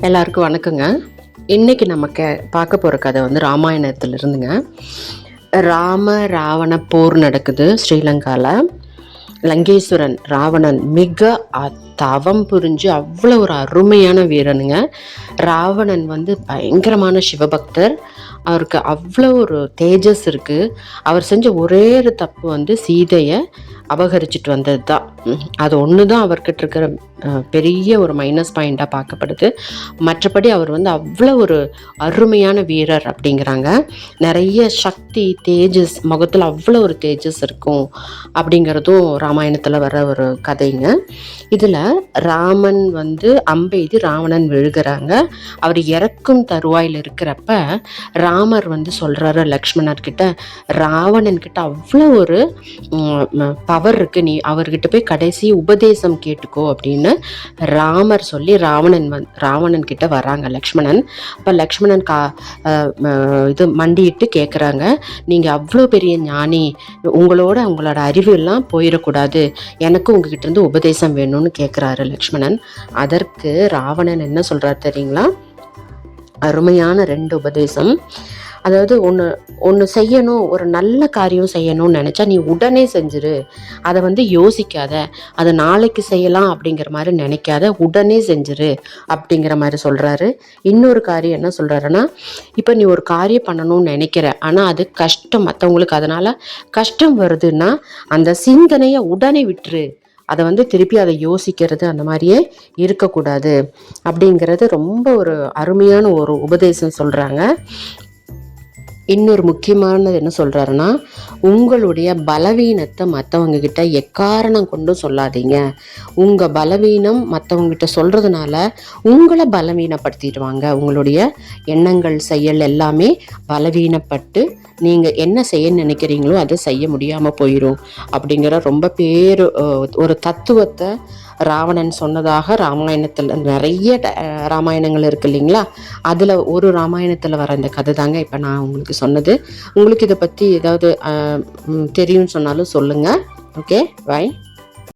எல்லாருக்கும் வணக்கங்க. இன்னைக்கு நம்ம கே பார்க்க போகிற கதை வந்து ராமாயணத்துல இருந்துங்க ராம ராவண போர் நடக்குது ஸ்ரீலங்காவில் லங்கேஸ்வரன் ராவணன் மிக அ- தவம் புரிஞ்சு அவ்வளோ ஒரு அருமையான வீரனுங்க. ராவணன் வந்து பயங்கரமான சிவபக்தர். அவருக்கு அவ்வளோ ஒரு தேஜஸ் இருக்குது அவர் செஞ்ச ஒரே ஒரு தப்பு வந்து சீதையை அபகரிச்சிட்டு வந்தது தான் அது ஒன்று தான் அவர்கிட்ட இருக்கிற பெரிய ஒரு மைனஸ் பாயிண்ட்டாக பார்க்கப்படுது. மற்றபடி அவர் வந்து அவ்வளோ ஒரு அருமையான வீரர் அப்படிங்கிறாங்க. நிறைய சக்தி தேஜஸ் முகத்தில் அவ்வளோ ஒரு தேஜஸ் இருக்கும் அப்படிங்கிறதும் ராமாயணத்தில் வர ஒரு கதைங்க. இதில் ராமன் வந்து அம்பெய்து ராவணன் விழுகிறாங்க. அவர் இறக்கும் தருவாயில் இருக்கிறப்ப ராமர் வந்து சொல்கிறாரு லக்ஷ்மணர் கிட்ட ராவணன் கிட்ட அவ்வளோ ஒரு பவர் இருக்குது நீ அவர்கிட்ட போய் கடைசி உபதேசம் கேட்டுக்கோ அப்படின்னு ராமர் சொல்லி ராவணன் வந் ராவணன் கிட்ட வராங்க லக்ஷ்மணன். அப்போ லக்ஷ்மணன் கா இது மண்டியிட்டு கேட்குறாங்க நீங்கள் அவ்வளோ பெரிய ஞானி உங்களோட உங்களோட அறிவு எல்லாம் போயிடக்கூடாது. எனக்கு உங்ககிட்ட இருந்து உபதேசம் வேணும்னு கேட்குறாரு லக்ஷ்மணன். அதற்கு ராவணன் என்ன சொல்கிறார் தெரியுங்களா? அருமையான ரெண்டு உபதேசம். அதாவது ஒன்று ஒன்று செய்யணும் ஒரு நல்ல காரியம் செய்யணும்னு நினச்சா நீ உடனே செஞ்சிரு. அதை வந்து யோசிக்காத. அதை நாளைக்கு செய்யலாம் அப்படிங்கிற மாதிரி நினைக்காத. உடனே செஞ்சிரு அப்படிங்கிற மாதிரி சொல்கிறாரு இன்னொரு காரியம் என்ன சொல்கிறாருன்னா இப்போ நீ ஒரு காரியம் பண்ணணும்னு நினைக்கிற. ஆனால் அது கஷ்டம் மற்றவங்களுக்கு அதனால் கஷ்டம் வருதுன்னா அந்த சிந்தனையை உடனே விட்டுரு. அதை வந்து திருப்பி அதை யோசிக்கிறது அந்த மாதிரியே இருக்கக்கூடாது. அப்படிங்கிறது ரொம்ப ஒரு அருமையான ஒரு உபதேசம் சொல்கிறாங்க இன்னொரு முக்கியமானது என்ன சொல்கிறாருன்னா உங்களுடைய பலவீனத்தை மற்றவங்க கிட்ட எக்காரணம் கொண்டும் சொல்லாதீங்க. உங்கள் பலவீனம் மற்றவங்ககிட்ட சொல்கிறதுனால உங்களை பலவீனப்படுத்திடுவாங்க. உங்களுடைய எண்ணங்கள் செயல் எல்லாமே பலவீனப்பட்டு நீங்கள் என்ன செய்ய நினைக்கிறீங்களோ அதை செய்ய முடியாமல் போயிடும் அப்படிங்கிற ரொம்ப பேர் ஒரு தத்துவத்தை ராவணன் சொன்னதாக ராமாயணத்தில் நிறைய ட- ராமாயணங்கள் இருக்கு இல்லைங்களா? அதில் ஒரு ராமாயணத்தில் வர இந்த கதை தாங்க இப்போ நான் உங்களுக்கு சொன்னது. உங்களுக்கு இதை பற்றி ஏதாவது தெரியும்னு சொன்னாலும் சொல்லுங்கள் ஓகே பாய்